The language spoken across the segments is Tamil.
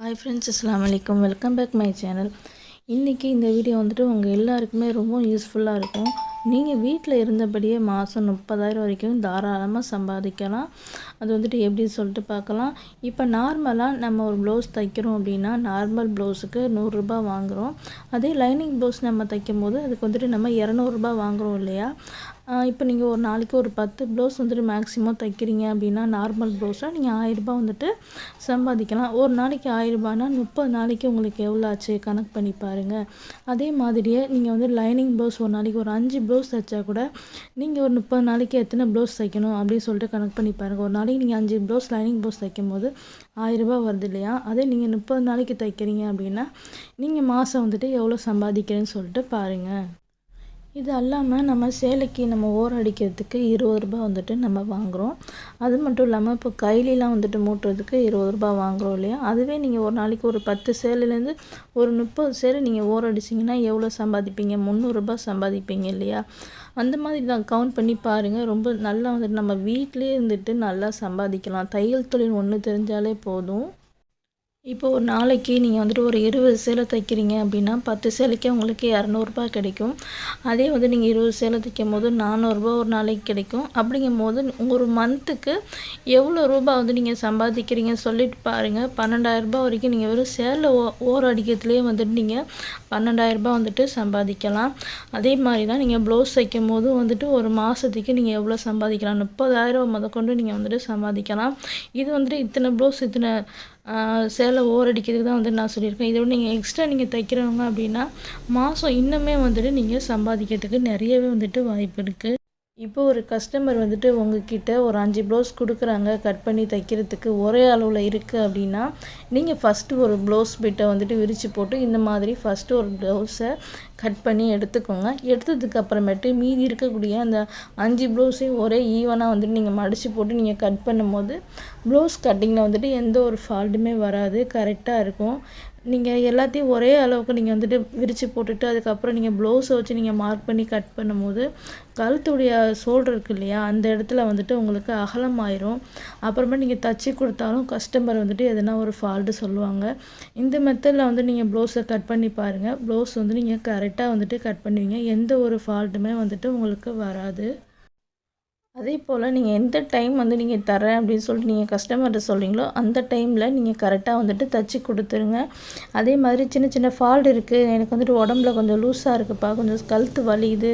ஹாய் ஃப்ரெண்ட்ஸ் அஸ்லாம் வலைக்கம் வெல்கம் பேக் மை சேனல் இன்றைக்கி இந்த வீடியோ வந்துட்டு உங்கள் எல்லாருக்குமே ரொம்ப யூஸ்ஃபுல்லாக இருக்கும். நீங்கள் வீட்டில் இருந்தபடியே மாதம் முப்பதாயிரம் வரைக்கும் தாராளமாக சம்பாதிக்கலாம். அது வந்துட்டு எப்படின்னு சொல்லிட்டு பார்க்கலாம். இப்போ நார்மலாக நம்ம ஒரு ப்ளவுஸ் தைக்கிறோம் அப்படின்னா நார்மல் ப்ளவுஸுக்கு நூறுரூபா வாங்குகிறோம் அதே லைனிங் ப்ளவுஸ் நம்ம தைக்கும் போது அதுக்கு வந்துட்டு நம்ம இரநூறுபா வாங்குகிறோம் இல்லையா? இப்போ நீங்கள் ஒரு நாளைக்கு ஒரு பத்து ப்ளவுஸ் வந்துட்டு மேக்ஸிமம் தைக்கிறீங்க அப்படின்னா நார்மல் ப்ளவுஸாக நீங்கள் ஆயிரரூபா வந்துட்டு சம்பாதிக்கலாம். ஒரு நாளைக்கு ஆயிரரூபானா முப்பது நாளைக்கு உங்களுக்கு எவ்வளோ ஆச்சு கணக்கு பண்ணி பாருங்கள் அதே மாதிரியே நீங்கள் வந்து லைனிங் ப்ளவுஸ் ஒரு நாளைக்கு ஒரு அஞ்சு ப்ளவுஸ் தைச்சா கூட நீங்கள் ஒரு முப்பது நாளைக்கு எத்தனை ப்ளவுஸ் தைக்கணும் அப்படின்னு சொல்லிட்டு கணக்கு பண்ணி பாருங்கள் ஒரு நாளைக்கு நீங்கள் அஞ்சு ப்ளவுஸ் லைனிங் ப்ளவுஸ் தைக்கும் போது ஆயிரரூபா வருது இல்லையா? அதே நீங்கள் முப்பது நாளைக்கு தைக்கிறீங்க அப்படின்னா நீங்கள் மாதம் வந்துட்டு எவ்வளோ சம்பாதிக்கிறேன்னு சொல்லிட்டு பாருங்கள் இது அல்லாமல் நம்ம சேலைக்கு நம்ம ஓரம் அடிக்கிறதுக்கு இருபது ரூபா வந்துட்டு நம்ம வாங்குகிறோம் அது மட்டும் இல்லாமல் இப்போ கைலிலாம் வந்துட்டு மூட்டுறதுக்கு இருபது ரூபா வாங்குகிறோம் இல்லையா? அதுவே நீங்கள் ஒரு நாளைக்கு ஒரு பத்து சேலையிலேருந்து ஒரு முப்பது சேலை நீங்கள் ஓரம் அடிச்சிங்கன்னா எவ்வளோ சம்பாதிப்பீங்க? முந்நூறுரூபா சம்பாதிப்பீங்க இல்லையா? அந்த மாதிரி தான் கவுண்ட் பண்ணி பாருங்கள் ரொம்ப நல்லா வந்துட்டு நம்ம வீட்டிலே இருந்துட்டு நல்லா சம்பாதிக்கலாம். தையல் தொழில் ஒன்று தெரிஞ்சாலே போதும். இப்போ ஒரு நாளைக்கு நீங்கள் வந்துட்டு ஒரு இருபது சேலை தைக்கிறீங்க அப்படின்னா பத்து சேலைக்கு உங்களுக்கு இரநூறுபா கிடைக்கும். அதே வந்து நீங்கள் இருபது சேலை தைக்கும் போது நானூறுரூபா ஒரு நாளைக்கு கிடைக்கும். அப்படிங்கும் போது ஒரு மந்த்துக்கு எவ்வளோ ரூபா வந்து நீங்கள் சம்பாதிக்கிறீங்க சொல்லிட்டு பாருங்கள் பன்னெண்டாயிரரூபா வரைக்கும் நீங்கள் வெறும் சேலை ஓ ஓர் அடிக்கிறதுலேயே வந்துட்டு நீங்கள் பன்னெண்டாயிரரூபா வந்துட்டு சம்பாதிக்கலாம். அதே மாதிரி தான் நீங்கள் ப்ளவுஸ் தைக்கும் போது வந்துட்டு ஒரு மாதத்துக்கு நீங்கள் எவ்வளோ சம்பாதிக்கலாம்? முப்பதாயிரம் முதற்கொண்டு நீங்கள் வந்துட்டு சம்பாதிக்கலாம். இது வந்துட்டு இத்தனை ப்ளவுஸ் இத்தனை சேலை ஓர் அடிக்கிறதுக்கு தான் வந்து நான் சொல்லியிருக்கேன். இதோட நீங்கள் எக்ஸ்ட்ரா நீங்கள் தைக்கிறவங்க அப்படின்னா மாதம் இன்னுமே வந்துட்டு நீங்கள் சம்பாதிக்கிறதுக்கு நிறையவே வந்துட்டு வாய்ப்பு இருக்குது இப்போ ஒரு கஸ்டமர் வந்துட்டு உங்ககிட்ட ஒரு அஞ்சு ப்ளவுஸ் கொடுக்குறாங்க கட் பண்ணி தைக்கிறதுக்கு ஒரே அளவில் இருக்குது அப்படின்னா நீங்கள் ஃபஸ்ட்டு ஒரு ப்ளவுஸ் பிட்டை வந்துட்டு விரித்து போட்டு இந்த மாதிரி ஃபஸ்ட்டு ஒரு ப்ளவுஸை கட் பண்ணி எடுத்துக்கோங்க. எடுத்ததுக்கு அப்புறமேட்டு மீதி இருக்கக்கூடிய அந்த அஞ்சு ப்ளவுஸையும் ஒரே ஈவனாக வந்துட்டு நீங்கள் மடித்து போட்டு நீங்கள் கட் பண்ணும்போது ப்ளவுஸ் கட்டிங்கில் வந்துட்டு எந்த ஒரு ஃபால்ட்டுமே வராது. கரெக்டாக இருக்கும். நீங்கள் எல்லாத்தையும் ஒரே அளவுக்கு நீங்கள் வந்துட்டு விரித்து போட்டுட்டு அதுக்கப்புறம் நீங்கள் ப்ளவுஸை வச்சு நீங்கள் மார்க் பண்ணி கட் பண்ணும்போது கழுத்துடைய ஷோல்டர் இருக்கு இல்லையா அந்த இடத்துல வந்துட்டு உங்களுக்கு அகலம் ஆயிரும். அப்புறமா நீங்கள் தச்சு கொடுத்தாலும் கஸ்டமர் வந்துட்டு எதனா ஒரு ஃபால்ட்டு சொல்லுவாங்க. இந்த மெத்தடில் வந்து நீங்கள் ப்ளவுஸை கட் பண்ணி பாருங்கள் ப்ளவுஸ் வந்து நீங்கள் கரெக்ட் கரெக்டாக வந்துட்டு கட் பண்ணுவீங்க. எந்த ஒரு ஃபால்ட்டுமே வந்துட்டு உங்களுக்கு வராது. அதே போல் நீங்கள் எந்த டைம் வந்து நீங்கள் தரேன் அப்படின்னு சொல்லிட்டு நீங்கள் கஸ்டமர்கிட்ட சொல்கிறீங்களோ அந்த டைமில் நீங்கள் கரெக்டாக வந்துட்டு தச்சு கொடுத்துருங்க. அதே மாதிரி சின்ன சின்ன ஃபால்ட் இருக்குது எனக்கு வந்துட்டு உடம்புல கொஞ்சம் லூஸாக இருக்குப்பா. கொஞ்சம் கழுத்து வலியுது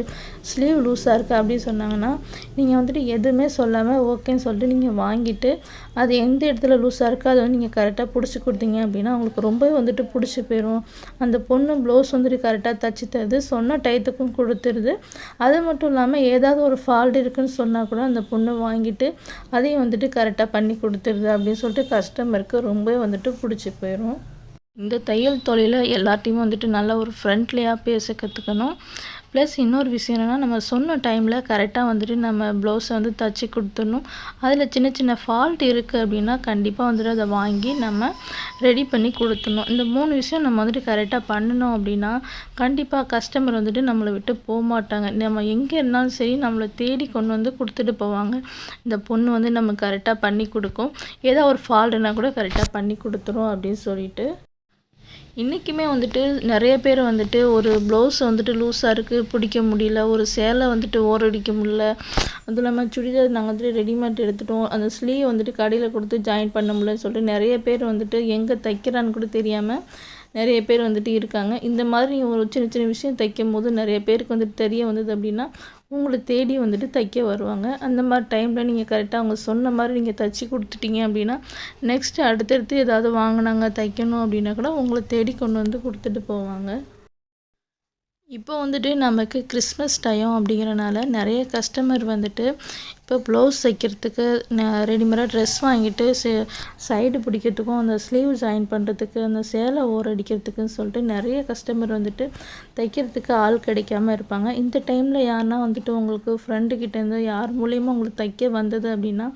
ஸ்லீவ் லூஸாக இருக்குது அப்படின்னு சொன்னாங்கன்னா நீங்கள் வந்துட்டு எதுவுமே சொல்லாமல் ஓகேன்னு சொல்லிட்டு நீங்கள் வாங்கிட்டு அது எந்த இடத்துல லூஸாக இருக்கோ அதை வந்து நீங்கள் கரெக்டாக பிடிச்சி கொடுத்தீங்க அப்படின்னா அவங்களுக்கு ரொம்பவே வந்துட்டு பிடிச்சி போயிடும் அந்த பொண்ணு ப்ளவுஸ் வந்துட்டு கரெக்டாக தச்சு தருது சொன்ன டயத்துக்கும் கொடுத்துருது. அது மட்டும் இல்லாமல் ஏதாவது ஒரு ஃபால்ட் இருக்குதுன்னு சொன்னால் கூட அந்த பொண்ணு வாங்கிட்டு அதையும் வந்துட்டு கரெக்டாக பண்ணி கொடுத்துருது அப்படின்னு சொல்லிட்டு கஸ்டமருக்கு ரொம்பவே வந்துட்டு பிடிச்சி போயிடும் இந்த தையல் தொழிலை எல்லாத்தையுமே வந்துட்டு நல்லா ஒரு ஃப்ரெண்ட்லியாக பேச கற்றுக்கணும் ப்ளஸ் இன்னொரு விஷயம் என்னென்னா நம்ம சொன்ன டைமில் கரெக்டாக வந்துட்டு நம்ம ப்ளவுஸை வந்து தச்சு கொடுத்துடணும். அதில் சின்ன சின்ன ஃபால்ட் இருக்குது அப்படின்னா கண்டிப்பாக வந்துட்டு அதை வாங்கி நம்ம ரெடி பண்ணி கொடுத்துடணும். இந்த மூணு விஷயம் நம்ம வந்துட்டு கரெக்டாக பண்ணணும் அப்படின்னா கண்டிப்பாக கஸ்டமர் வந்துட்டு நம்மளை விட்டு போக மாட்டாங்க. நம்ம எங்கே இருந்தாலும் சரி நம்மளை தேடி கொண்டு வந்து கொடுத்துட்டு போவாங்க. இந்த பொண்ணு வந்து நம்ம கரெக்டாக பண்ணி கொடுக்கும். ஏதோ ஒரு ஃபால்ட்னா கூட கரெக்டாக பண்ணி கொடுத்துரும் அப்படின்னு சொல்லிட்டு. இன்றைக்குமே வந்துட்டு நிறைய பேர் வந்துட்டு ஒரு ப்ளவுஸ் வந்துட்டு லூஸாக இருக்குது பிடிக்க முடியல. ஒரு சேலை வந்துட்டு ஓரடிக்க முடியல. அதுவும் இல்லாமல் சுடிதார் நாங்கள் வந்துட்டு ரெடிமேட் எடுத்துட்டோம். அந்த ஸ்லீவ் வந்துட்டு கடையில் கொடுத்து ஜாயின் பண்ண முடியலன்னு சொல்லிட்டு நிறைய பேர் வந்துட்டு எங்கே தைக்கிறான்னு கூட தெரியாமல் நிறைய பேர் வந்துட்டு இருக்காங்க. இந்த மாதிரி ஒரு சின்ன சின்ன விஷயம் தைக்கும் போது நிறைய பேருக்கு வந்துட்டு தெரிய வந்தது அப்படின்னா உங்களை தேடி வந்துட்டு தைக்க வருவாங்க. அந்த மாதிரி டைமில் நீங்கள் கரெக்டாக அவங்க சொன்ன மாதிரி நீங்கள் தைச்சி கொடுத்துட்டீங்க அப்படின்னா நெக்ஸ்ட்டு அடுத்தடுத்து ஏதாவது வாங்கினாங்க தைக்கணும் அப்படின்னா கூட உங்களை தேடி கொண்டு வந்து கொடுத்துட்டு போவாங்க. இப்போ வந்துட்டு நமக்கு கிறிஸ்மஸ் டைம் அப்படிங்கிறனால நிறைய கஸ்டமர் வந்துட்டு இப்போ ப்ளவுஸ் தைக்கிறதுக்கு ரெடிமேடாக ட்ரெஸ் வாங்கிட்டு சைடு பிடிக்கிறதுக்கும் அந்த ஸ்லீவ் ஜாயின் பண்ணுறதுக்கு அந்த சேலை ஓர் அடிக்கிறதுக்குன்னு சொல்லிட்டு நிறைய கஸ்டமர் வந்துட்டு தைக்கிறதுக்கு ஆள் கிடைக்காம இருப்பாங்க. இந்த டைமில் யாருன்னா வந்துட்டு உங்களுக்கு ஃப்ரெண்டுக்கிட்டேருந்து யார் மூலியமாக உங்களுக்கு தைக்க வந்தது அப்படின்னா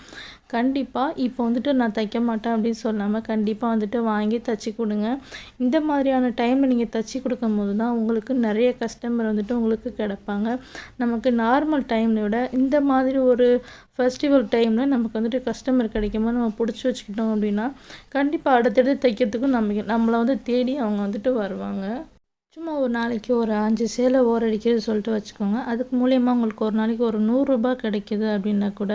கண்டிப்பாக இப்போ வந்துட்டு நான் தைக்க மாட்டேன் அப்படின்னு சொல்லாமல் கண்டிப்பாக வந்துட்டு வாங்கி தைச்சி கொடுங்க. இந்த மாதிரியான டைமில் நீங்கள் தைச்சி கொடுக்கும் போது தான் உங்களுக்கு நிறைய கஸ்டமர் வந்துட்டு உங்களுக்கு கிடைப்பாங்க. நமக்கு நார்மல் டைமில் விட இந்த மாதிரி ஒரு ஃபெஸ்டிவல் டைமில் நமக்கு வந்துட்டு கஸ்டமர் கிடைக்கும்போது நம்ம பிடிச்சி வச்சுக்கிட்டோம் அப்படின்னா கண்டிப்பாக அடுத்தடுத்து தைக்கிறதுக்கும் நம்ம நம்மளை வந்து தேடி அவங்க வந்துட்டு வருவாங்க. சும்மா ஒரு நாளைக்கு ஒரு அஞ்சு சேலை ஓரடிக்கிறது சொல்லிட்டு வச்சுக்கோங்க. அதுக்கு மூலயமா உங்களுக்கு ஒரு நாளைக்கு ஒரு நூறுரூபா கிடைக்கிது அப்படின்னா கூட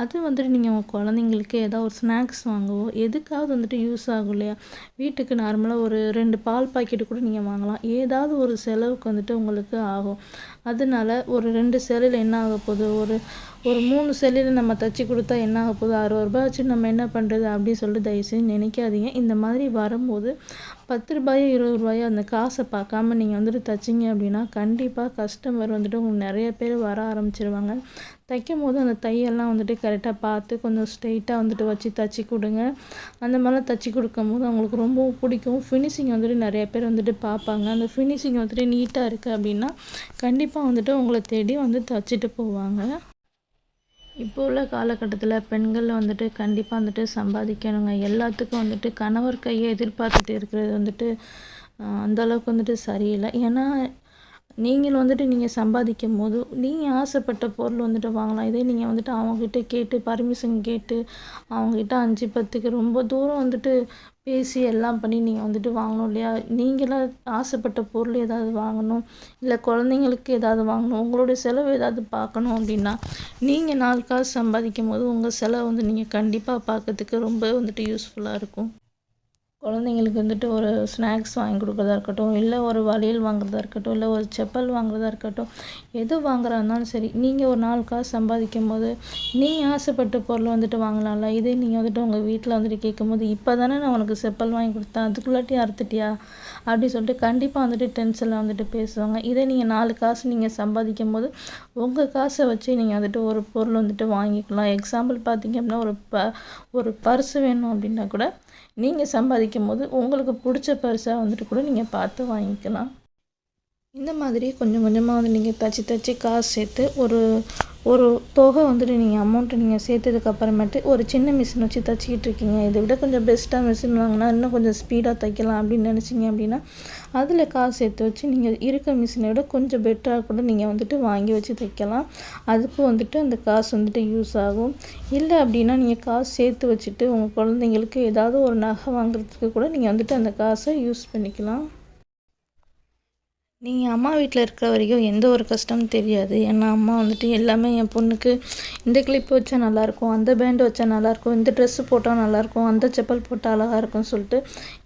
அது வந்துட்டு நீங்கள் உங்கள் குழந்தைங்களுக்கு ஏதாவது ஒரு ஸ்நாக்ஸ் வாங்கவோ எதுக்காவது வந்துட்டு யூஸ் ஆகும் இல்லையா? வீட்டுக்கு நார்மலாக ஒரு ரெண்டு பால் பாக்கெட்டு கூட நீங்கள் வாங்கலாம். ஏதாவது ஒரு செலவுக்கு வந்துட்டு உங்களுக்கு ஆகும். அதனால ஒரு ரெண்டு சேலையில் என்ன ஆக போகுது? ஒரு ஒரு மூணு செல்லில் நம்ம தைச்சி கொடுத்தா என்ன ஆக போகுது? அறுபது ரூபாய் வச்சு நம்ம என்ன பண்ணுறது அப்படின்னு சொல்லிட்டு தயவுசெய்து நினைக்காதீங்க. இந்த மாதிரி வரும்போது பத்து ரூபாயோ இருபது ரூபாயோ அந்த காசை பார்க்காம நீங்கள் வந்துட்டு தைச்சிங்க அப்படின்னா கண்டிப்பாக கஸ்டமர் வந்துட்டு உங்களுக்கு நிறைய பேர் வர ஆரம்பிச்சிருவாங்க. தைக்கும் போது அந்த தையெல்லாம் வந்துட்டு கரெக்டாக பார்த்து கொஞ்சம் ஸ்ட்ரெயிட்டாக வந்துட்டு வச்சு தைச்சி கொடுங்க. அந்த மாதிரிலாம் தைச்சி கொடுக்கும்போது அவங்களுக்கு ரொம்ப பிடிக்கும். ஃபினிஷிங் வந்துட்டு நிறைய பேர் வந்துட்டு பார்ப்பாங்க. அந்த ஃபினிஷிங் வந்துட்டு நீட்டாக இருக்குது அப்படின்னா கண்டிப்பாக வந்துட்டு உங்களை தேடி வந்து தைச்சிட்டு போவாங்க. இப்போ உள்ள காலகட்டத்தில் பெண்கள் வந்துட்டு கண்டிப்பாக வந்துட்டு சம்பாதிக்கணுங்க. எல்லாத்துக்கும் வந்துட்டு கணவர் கையை எதிர்பார்த்துட்டு இருக்கிறது வந்துட்டு அந்தளவுக்கு வந்துட்டு சரியில்லை. ஏன்னா நீங்கள் வந்துட்டு நீங்கள் சம்பாதிக்கும் போது நீங்கள் ஆசைப்பட்ட பொருள் வந்துட்டு வாங்கலாம். இதே நீங்கள் வந்துட்டு அவங்கக்கிட்ட கேட்டு பர்மிஷன் கேட்டு அவங்கக்கிட்ட அஞ்சு பத்துக்கு ரொம்ப தூரம் வந்துட்டு பேசி எல்லாம் பண்ணி நீங்கள் வந்துட்டு வாங்கணும் இல்லையா? நீங்களாக ஆசைப்பட்ட பொருள் ஏதாவது வாங்கணும் இல்லை குழந்தைங்களுக்கு ஏதாவது வாங்கணும் உங்களுடைய செலவு ஏதாவது பார்க்கணும் அப்படின்னா நீங்கள் நாலு காசு சம்பாதிக்கும் போது உங்கள் செலவை வந்து நீங்கள் கண்டிப்பாக பார்க்கறதுக்கு ரொம்ப வந்துட்டு யூஸ்ஃபுல்லாக இருக்கும். குழந்தைங்களுக்கு வந்துட்டு ஒரு ஸ்நாக்ஸ் வாங்கி கொடுக்குறதா இருக்கட்டும் இல்லை ஒரு வளையல் வாங்குறதா இருக்கட்டும் இல்லை ஒரு செப்பல் வாங்குறதா இருக்கட்டும் எது வாங்குறா இருந்தாலும் சரி நீங்கள் ஒரு நாலு காசு சம்பாதிக்கும் போது நீங்கள் ஆசைப்பட்ட பொருள் வந்துட்டு வாங்கலாம்ல இதே நீங்கள் வந்துட்டு உங்கள் வீட்டில் வந்துட்டு கேட்கும்போது இப்போ தானே நான் உனக்கு செப்பல் வாங்கி கொடுத்தேன் அதுக்குள்ளாட்டி அறுத்துட்டியா? அப்படி சொல்லிட்டு கண்டிப்பாக வந்துட்டு டென்ஷனில் வந்துட்டு பேசுவாங்க. இதே நீங்கள் நாலு காசு நீங்கள் சம்பாதிக்கும் போது உங்கள் காசை வச்சு நீங்கள் வந்துட்டு ஒரு பொருள் வந்துட்டு வாங்கிக்கலாம். எக்ஸாம்பிள் பார்த்தீங்க அப்படின்னா ஒரு ப ஒரு பர்ஸ் வேணும் அப்படின்னா கூட நீங்கள் சம்பாதிக்கும் போது உங்களுக்கு பிடிச்ச பரிசாக வந்துட்டு கூட நீங்கள் பார்த்து வாங்கிக்கலாம். இந்த மாதிரி கொஞ்சம் கொஞ்சமாக வந்து நீங்கள் தச்சு தச்சு காசு சேர்த்து ஒரு ஒரு தொகை வந்துட்டு நீங்கள் அமௌண்ட்டு நீங்கள் சேர்த்ததுக்கு அப்புறமேட்டு ஒரு சின்ன மிஷின் வச்சு தைச்சிக்கிட்டு இருக்கீங்க. இதை விட கொஞ்சம் பெஸ்ட்டாக மிஷின் வாங்கினா இன்னும் கொஞ்சம் ஸ்பீடாக தைக்கலாம் அப்படின்னு நினச்சிங்க அப்படின்னா அதில் காசு சேர்த்து வச்சு நீங்கள் இருக்க மிஷினை விட கொஞ்சம் பெட்டராக கூட நீங்கள் வந்துட்டு வாங்கி வச்சு தைக்கலாம். அதுக்கும் வந்துட்டு அந்த காசு வந்துட்டு யூஸ் ஆகும். இல்லை அப்படின்னா நீங்கள் காசு சேர்த்து வச்சுட்டு உங்கள் குழந்தைங்களுக்கு ஏதாவது ஒரு நகை வாங்குறதுக்கு கூட நீங்கள் வந்துட்டு அந்த காசை யூஸ் பண்ணிக்கலாம். நீங்கள் அம்மா வீட்டில் இருக்கிற வரைக்கும் எந்த ஒரு கஷ்டமும் தெரியாது. ஏன்னா அம்மா வந்துட்டு எல்லாமே என் பொண்ணுக்கு இந்த கிளிப் வச்சா நல்லாயிருக்கும் அந்த பேண்டு வச்சா நல்லாயிருக்கும் இந்த ட்ரெஸ்ஸு போட்டால் நல்லாயிருக்கும் அந்த செப்பல் போட்டால் அழகாக இருக்கும்னு சொல்லிட்டு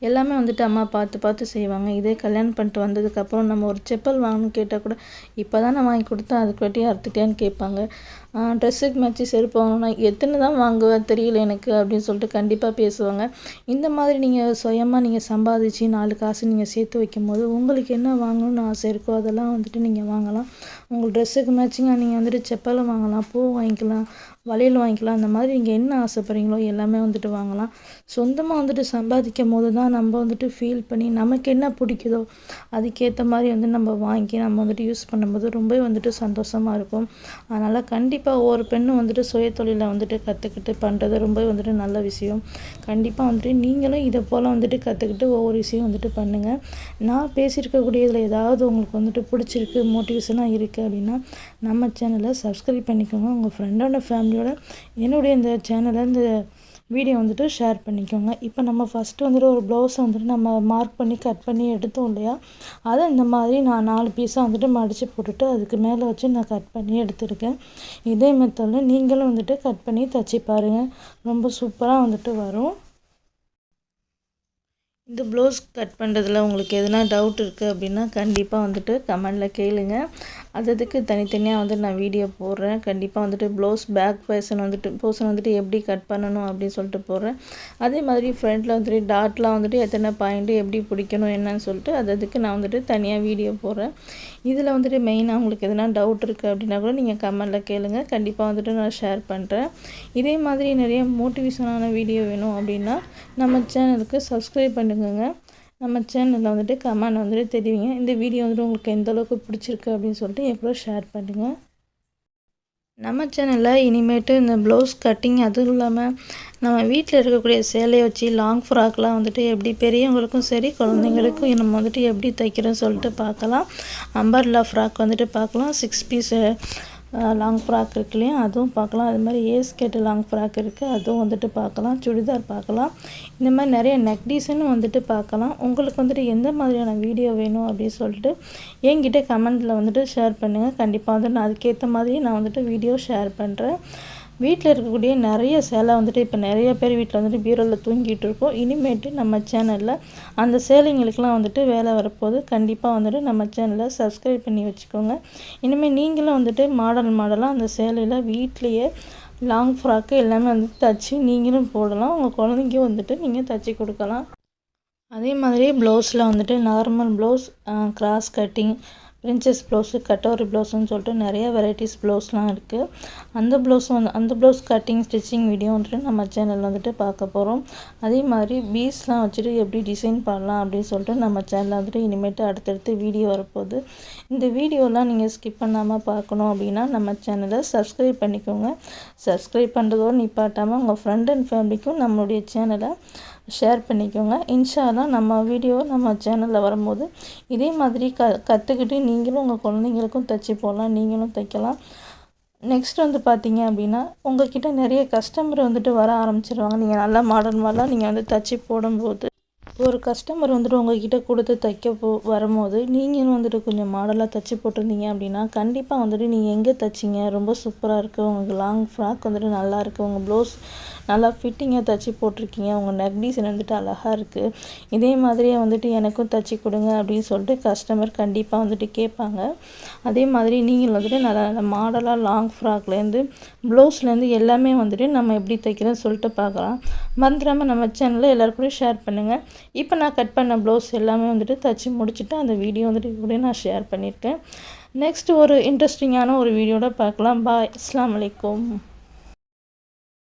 எல்லாமே வந்துட்டு அம்மா பார்த்து பார்த்து செய்வாங்க. இதே கல்யாணம் பண்ணிட்டு வந்ததுக்கப்புறம் நம்ம ஒரு செப்பல் வாங்கணும்னு கேட்டால் கூட இப்போ தான் நான் வாங்கி கொடுத்தேன் அதுக்கு வட்டியாக அறுத்துட்டியான்னு கேட்பாங்க. ட்ரெஸ்ஸுக்கு மேட்ச்சு செருப்பு வாங்கணும்னா எத்தனை தான் வாங்குவேன் தெரியல எனக்கு அப்படின்னு சொல்லிட்டு கண்டிப்பாக பேசுவாங்க. இந்த மாதிரி நீங்கள் சுயமாக நீங்கள் சம்பாதிச்சு நாலு காசு நீங்கள் சேர்த்து வைக்கும்போது உங்களுக்கு என்ன வாங்கணும்னு ஆசை இருக்கோ அதெல்லாம் வந்துட்டு நீங்கள் வாங்கலாம். உங்கள் ட்ரெஸ்ஸுக்கு மேட்சிங்காக நீங்கள் வந்துட்டு செப்பலும் வாங்கலாம் பூ வாங்கிக்கலாம். வளையல் வாங்கிக்கலாம். அந்த மாதிரி நீங்கள் என்ன ஆசைப்பட்றீங்களோ எல்லாமே வந்துட்டு வாங்கலாம். சொந்தமாக வந்துட்டு சம்பாதிக்கும் போது தான் நம்ம வந்துட்டு ஃபீல் பண்ணி நமக்கு என்ன பிடிக்குதோ அதுக்கேற்ற மாதிரி வந்து நம்ம வாங்கி நம்ம வந்துட்டு யூஸ் பண்ணும்போது ரொம்பவே வந்துட்டு சந்தோஷமாக இருக்கும். அதனால் கண்டிப்பாக ஒவ்வொரு பெண்ணும் வந்துட்டு சுய தொழிலை வந்துட்டு கற்றுக்கிட்டு பண்ணுறது ரொம்பவே வந்துட்டு நல்ல விஷயம். கண்டிப்பாக வந்துட்டு நீங்களும் இதை போல் வந்துட்டு கற்றுக்கிட்டு ஒவ்வொரு விஷயம் வந்துட்டு பண்ணுங்கள் நான் பேசியிருக்கக்கூடியதில் ஏதாவது உங்களுக்கு வந்துட்டு பிடிச்சிருக்கு மோட்டிவேஷனாக இருக்குது அப்படின்னா நம்ம சேனலை சப்ஸ்கிரைப் பண்ணிக்கோங்க. உங்கள் ஃப்ரெண்டோட ஃபேமிலி ஃபேமிலியோட என்னுடைய இந்த சேனலை இந்த வீடியோ வந்துட்டு ஷேர் பண்ணிக்கோங்க. இப்போ நம்ம ஃபஸ்ட்டு வந்துட்டு ஒரு ப்ளவுஸை வந்துட்டு நம்ம மார்க் பண்ணி கட் பண்ணி எடுத்தோம் இல்லையா? அதை இந்த மாதிரி நான் நாலு பீஸாக வந்துட்டு மடித்து போட்டுட்டு அதுக்கு மேலே வச்சு நான் கட் பண்ணி எடுத்திருக்கேன். இதே மெத்தடில் நீங்களும் வந்துட்டு கட் பண்ணி தச்சு பாருங்கள் ரொம்ப சூப்பராக வந்துட்டு வரும். இந்த ப்ளவுஸ் கட் பண்ணுறதுல உங்களுக்கு எதனா டவுட் இருக்குது அப்படின்னா கண்டிப்பாக வந்துட்டு கமெண்டில் கேளுங்கள் அது அதுக்கு தனித்தனியாக வந்துட்டு நான் வீடியோ போடுறேன். கண்டிப்பாக வந்துட்டு ப்ளவுஸ் பேக் பேசன் வந்துட்டு போர்ஷன் வந்துட்டு எப்படி கட் பண்ணணும் அப்படின்னு சொல்லிட்டு போடுறேன். அதே மாதிரி ஃப்ரண்ட்டில் வந்துட்டு டாட்லாம் வந்துட்டு எத்தனை பாயிண்ட்டு எப்படி பிடிக்கணும் என்னன்னு சொல்லிட்டு அது அதுக்கு நான் வந்துட்டு தனியாக வீடியோ போடுறேன். இதில் வந்துட்டு மெயினாக உங்களுக்கு எதனா டவுட் இருக்குது அப்படின்னா கூட நீங்கள் கமெண்டில் கேளுங்கள் கண்டிப்பாக வந்துட்டு நான் ஷேர் பண்ணுறேன் இதே மாதிரி நிறைய மோட்டிவேஷனான வீடியோ வேணும் அப்படின்னா நம்ம சேனலுக்கு சப்ஸ்கிரைப் பண்ணுங்க நம்ம சேனலில் வந்துட்டு கமெண்ட் வந்துட்டு தெரிவிங்க. இந்த வீடியோ வந்துட்டு உங்களுக்கு எந்த அளவுக்கு பிடிச்சிருக்கு அப்படின்னு சொல்லிட்டு எவ்வளோ ஷேர் பண்ணுங்கள் நம்ம சேனலில் இனிமேட்டு இந்த ப்ளவுஸ் கட்டிங் அதுவும் இல்லாமல் நம்ம வீட்டில் இருக்கக்கூடிய சேலையை வச்சு லாங் ஃப்ராக்லாம் வந்துட்டு எப்படி பெரியவங்களுக்கும் சரி குழந்தைங்களுக்கும் நம்ம வந்துட்டு எப்படி தைக்கிறோன்னு சொல்லிட்டு பார்க்கலாம். அம்பர்லா ஃப்ராக் வந்துட்டு பார்க்கலாம். சிக்ஸ் பீஸு லாங் ஃப்ராக் இருக்கு இல்லையா அதுவும் பார்க்கலாம். அது மாதிரி ஏ ஸ்கேட்டு லாங் ஃப்ராக் இருக்குது அதுவும் வந்துட்டு பார்க்கலாம். சுடிதார் பார்க்கலாம். இந்த மாதிரி நிறைய நெக் டிசைனும் வந்துட்டு பார்க்கலாம். உங்களுக்கு வந்துட்டு எந்த மாதிரியான வீடியோ வேணும் அப்படின்னு சொல்லிட்டு என்கிட்ட கமெண்ட்டில் வந்துட்டு ஷேர் பண்ணுங்கள் கண்டிப்பாக வந்து நான் அதுக்கேற்ற மாதிரி நான் வந்துட்டு வீடியோ ஷேர் பண்ணுறேன் வீட்டில் இருக்கக்கூடிய நிறைய சேலை வந்துட்டு இப்போ நிறைய பேர் வீட்டில் வந்துட்டு பீரோவில் தூங்கிட்டு இருக்கோம் இனிமேட்டு நம்ம சேனலில் அந்த சேலைங்களுக்கெலாம் வந்துட்டு வேலை வரப்போது கண்டிப்பாக வந்துட்டு நம்ம சேனலை சப்ஸ்கிரைப் பண்ணி வச்சுக்கோங்க. இனிமேல் நீங்களும் வந்துட்டு மாடல் மாடலாக அந்த சேலையில் வீட்லேயே லாங் ஃப்ராக்கு எல்லாமே வந்து தச்சு நீங்களும் போடலாம். உங்கள் குழந்தைங்க வந்துட்டு நீங்கள் தச்சு கொடுக்கலாம். அதே மாதிரி ப்ளவுஸில் வந்துட்டு normal blouse cross cutting princess blouse katori ப்ளவுஸ்னு சொல்லிட்டு நிறைய வெரைட்டிஸ் ப்ளவுஸ்லாம் இருக்குது அந்த ப்ளவுஸும் வந்து அந்த ப்ளவுஸ் கட்டிங் ஸ்டிச்சிங் வீடியோ வந்துட்டு நம்ம சேனலில் வந்துட்டு பார்க்க போகிறோம் அதே மாதிரி பீஸ்லாம் வச்சுட்டு எப்படி டிசைன் பண்ணலாம் அப்படின்னு சொல்லிட்டு நம்ம சேனலில் வந்துட்டு இனிமேட்டு அடுத்தடுத்து வீடியோ வரப்போகுது. இந்த வீடியோலாம் நீங்கள் ஸ்கிப் பண்ணாமல் பார்க்கணும் அப்படின்னா நம்ம சேனலை சப்ஸ்கிரைப் பண்ணிக்கோங்க. சப்ஸ்கிரைப் பண்ணுறதோடு நிப்பாட்டாமல் உங்கள் ஃப்ரெண்ட் அண்ட் ஃபேமிலிக்கும் நம்மளுடைய சேனலை ஷேர் பண்ணிக்கோங்க. இன்ஷாலாம் நம்ம வீடியோ நம்ம சேனலில் வரும்போது இதே மாதிரி க கற்றுக்கிட்டு நீங்களும் உங்கள் குழந்தைங்களுக்கும் தைச்சி போடலாம் நீங்களும் தைக்கலாம். நெக்ஸ்ட் வந்து பார்த்தீங்க அப்படின்னா உங்ககிட்ட நிறைய கஸ்டமர் வந்துட்டு வர ஆரம்பிச்சிருவாங்க. நீங்கள் நல்லா மாடர்ன் மாடலாக நீங்கள் வந்து தைச்சி போடும்போது ஒரு கஸ்டமர் வந்துட்டு உங்ககிட்ட கொடுத்து தைக்க போ வரும்போது நீங்களும் வந்துட்டு கொஞ்சம் மாடலாக தைச்சி போட்டிருந்தீங்க அப்படின்னா கண்டிப்பாக வந்துட்டு நீங்கள் எங்கே தைச்சிங்க? ரொம்ப சூப்பராக இருக்குது உங்களுக்கு லாங் ஃப்ராக் வந்துட்டு நல்லா இருக்குது உங்கள் ப்ளவுஸ் நல்லா ஃபிட்டிங்காக தைச்சி போட்டிருக்கீங்க. உங்கள் நெக் டிசைன் வந்துட்டு அழகாக இருக்குது இதே மாதிரியே வந்துட்டு எனக்கும் தைச்சி கொடுங்க அப்படின்னு சொல்லிட்டு கஸ்டமர் கண்டிப்பாக வந்துட்டு கேட்பாங்க. அதே மாதிரி நீங்கள் வந்துட்டு நல்லா நல்ல மாடலாக லாங் ஃப்ராக்லேருந்து ப்ளவுஸ்லேருந்து எல்லாமே வந்துட்டு நம்ம எப்படி தைக்கிறோம் சொல்லிட்டு பார்க்கலாம். மறந்துடாமல் நம்ம சேனலில் எல்லாருக்கூடயும் ஷேர் பண்ணுங்கள் இப்போ நான் கட் பண்ண ப்ளவுஸ் எல்லாமே வந்துட்டு தைச்சி முடிச்சுட்டு அந்த வீடியோ வந்துட்டு கூட நான் ஷேர் பண்ணியிருக்கேன். நெக்ஸ்ட் ஒரு இன்ட்ரெஸ்டிங்கான ஒரு வீடியோட பார்க்கலாம். பாய் அஸ்லாம் வலைக்கம்